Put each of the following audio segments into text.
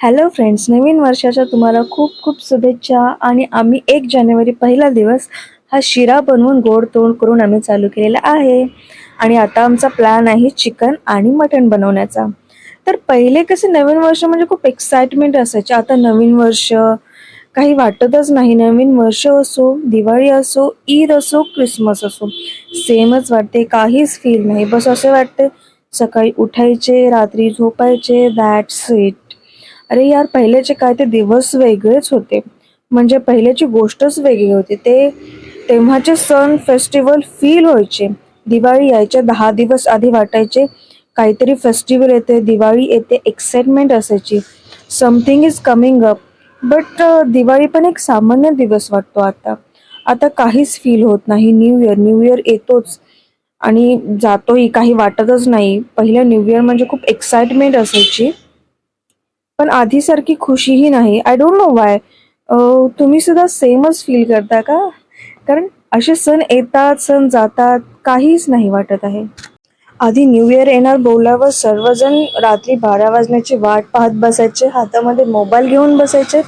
Hello friends नवीन वर्षाच्या तुम्हाला खूप खूप शुभेच्छा आणि आम्ही एक जानेवारी पहिला दिवस हा शिरा बनवून गोड तोंड करून आम्ही चालू केलेला आहे. आणि आता आमचा प्लॅन आहे चिकन आणि मटण बनवण्याचा. तर पहिले कसे नवीन वर्ष म्हणजे खूप एक्साइटमेंट असायचे. आता नवीन वर्ष काही वाटतच नाही. नवीन वर्ष असो दिवाळी असो ईद असो क्रिसमस असो सेमच वाटते. काहीच फील नाही. बस असे वाटते सकाळी उठायचे रात्री झोपायचे दॅट्स इट अरे यार पहिलेचे काय ते दिवस वेगळेच होते. म्हणजे पहिल्याची गोष्टच वेगळी होती. ते तेव्हाचे सण फेस्टिवल फील व्हायचे. दिवाळी यायच्या दहा दिवस आधी वाटायचे. काहीतरी फेस्टिवल येते दिवाळी येते एक्साइटमेंट असायची. Something is coming up but Diwali पण एक सामान्य दिवस वाटतो आता. आता काहीच फील होत नाही. न्यू इयर न्यू इयर येतोच. आणि जातोही काही वाटतच नाही. पहिलं न्यू इयर म्हणजे खूप एक्साइटमेंट असायची. पण आधीसारखी खुशीही नाही. आय डोंट नो वाय तुम्ही सुद्धा सेमच फील करता का? कारण असे सण येतात सण जातात काहीच नाही वाटत आहे. आधी न्यू इयर येणार बोलल्यावर सर्वजण रात्री बारा वाजण्याची वाट पाहत बसायचे हातामध्ये मोबाईल घेऊन बसायचे.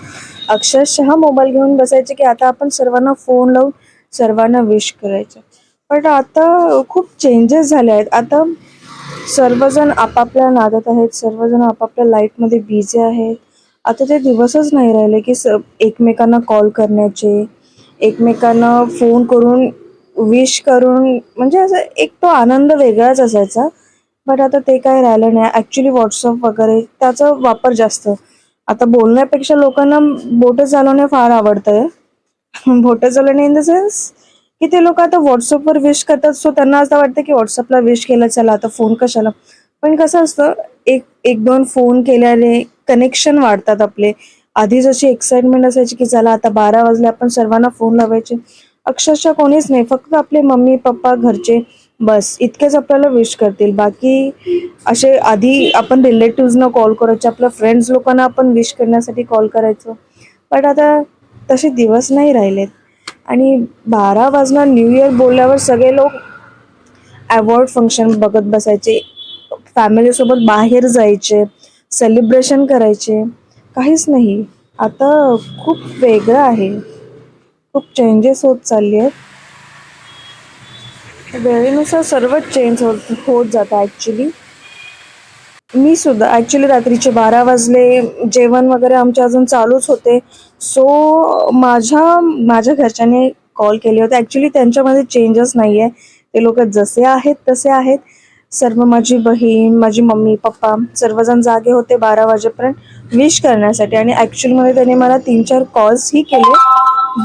अक्षरशः मोबाईल घेऊन बसायचे की आता आपण सर्वांना फोन लावून सर्वांना विश करायचं. पण आता खूप चेंजेस झाले आहेत. आता सर्वजण आपापल्या नादात आहेत सर्वजण आपापल्या लाईफमध्ये बिझी आहेत. आता ते दिवसच नाही राहिले की स एकमेकांना कॉल करण्याचे एकमेकांना फोन करून विश करून म्हणजे असं एक तो आनंद वेगळाच असायचा. बट आता ते काय राहिलं नाही. ॲक्च्युली व्हॉट्सअप वगैरे त्याचा वापर जास्त. आता बोलण्यापेक्षा लोकांना बोटं चालवणे फार आवडतं आहे बोटं चालवणे इन द सेन्स की ते लोक आता व्हॉट्सअपवर विश करतात. सो त्यांना असं वाटतं की व्हॉट्सअपला विश केलं चला आता फोन कशाला? पण कसं असतं एक एक दोन फोन केल्याने कनेक्शन वाढतात आपले. आधी जशी एक्साइटमेंट असायची की चला आता बारा वाजले आपण सर्वांना फोन लावायचे. अक्षरशः कोणीच नाही फक्त आपले मम्मी पप्पा घरचे. बस इतकेच आपल्याला विश करतील. बाकी असे आधी आपण रिलेटिव्हजना कॉल करायचे आपल्या फ्रेंड्स लोकांना आपण विश करण्यासाठी कॉल करायचो. पण आता तसे दिवस नाही राहिलेत. आणि बारा वाजणार न्यू इयर बोलल्यावर सगळे लोक अवॉर्ड फंक्शन बघत बसायचे. फॅमिलीसोबत बाहेर जायचे सेलिब्रेशन करायचे. काहीच नाही. आता खूप वेगळं आहे. खूप चेंजेस होत चालले आहेत. वेळेनुसार सर्वच चेंज होत होत जातं ॲक्च्युली मी सुद्धा ॲक्च्युली रात्रीचे बारा वाजले जेवण वगैरे आमचे अजून चालूच होते. सो माझ्या माझ्या घरच्यांनी कॉल केले होते. ॲक्च्युली त्यांच्यामध्ये चेंजेस नाही आहे ते लोक जसे आहेत तसे आहेत. सर्व माझी बहीण माझी मम्मी पप्पा सर्वजण जागे होते बारा वाजेपर्यंत. विश करण्यासाठी. आणि ॲक्च्युअलमध्ये त्यांनी मला तीन चार कॉल्सही केले.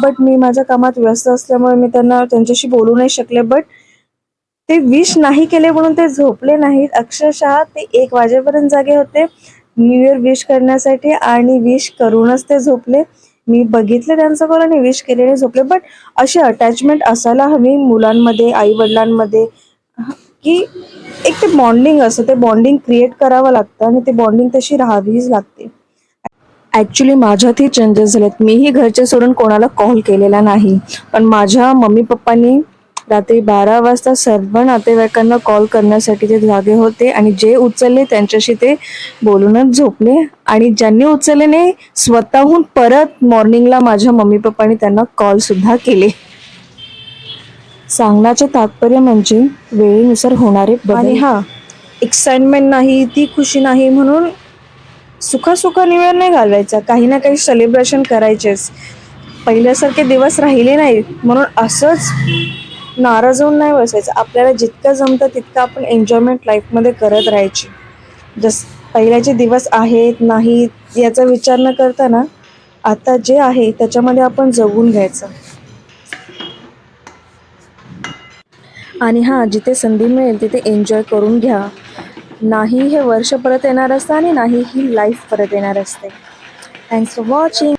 बट मी माझ्या कामात व्यस्त असल्यामुळे मी त्यांना त्यांच्याशी बोलू नाही शकले. बट ते विश नाही केले म्हणून ते झोपले नाहीत. अक्षरशः ते एक वाजेपर्यंत जागे होते. न्यू इयर विश करण्यासाठी आणि विश करूनच ते झोपले. मी बघितले त्यांचं करून आणि विश केलेले झोपले. बट अशी अटॅचमेंट असायला हवी मुलांमध्ये आई वडिलांमध्ये की एक ते बॉन्डिंग असतं. ते बॉन्डिंग क्रिएट करावं लागतं आणि ते बॉन्डिंग तशी राहावीच लागते. ॲक्च्युली माझ्यातही चेंजेस झालेत. मीही घरचे सोडून कोणाला कॉल केलेला नाही. पण माझ्या मम्मी पप्पांनी रात्री बारा वाजता सर्व नातेवाईकांना कॉल करण्यासाठी ते जागे होते आणि जे उचलले त्यांच्याशी ते बोलूनच झोपले. आणि ज्यांनी उचलले नाही स्वतःहून परत मॉर्निंगला माझ्या मम्मी पप्पांनी त्यांना कॉल सुद्धा केले. सांगण्याचे तात्पर्य म्हणजे वेळेनुसार होणारे आणि हा एक्साइटमेंट नाही ती खुशी नाही म्हणून सुखासुखा न्यू नाही घालवायचा. काही ना काही सेलिब्रेशन करायचेच. पहिल्यासारखे दिवस राहिले नाही म्हणून असंच नाराज होऊन नाही बसायचं. आपल्याला जितकं जमतं तितकं आपण एन्जॉयमेंट लाईफमध्ये करत राहायची. जस पहिल्याचे दिवस आहेत नाही याचा विचार न करताना आता जे आहे त्याच्यामध्ये आपण जगून घ्यायचं. आणि हां जिथे संधी मिळेल तिथे एन्जॉय करून घ्या. नाही हे वर्ष परत येणार असतं आणि नाही ही लाईफ परत येणार असते. Thanks for watching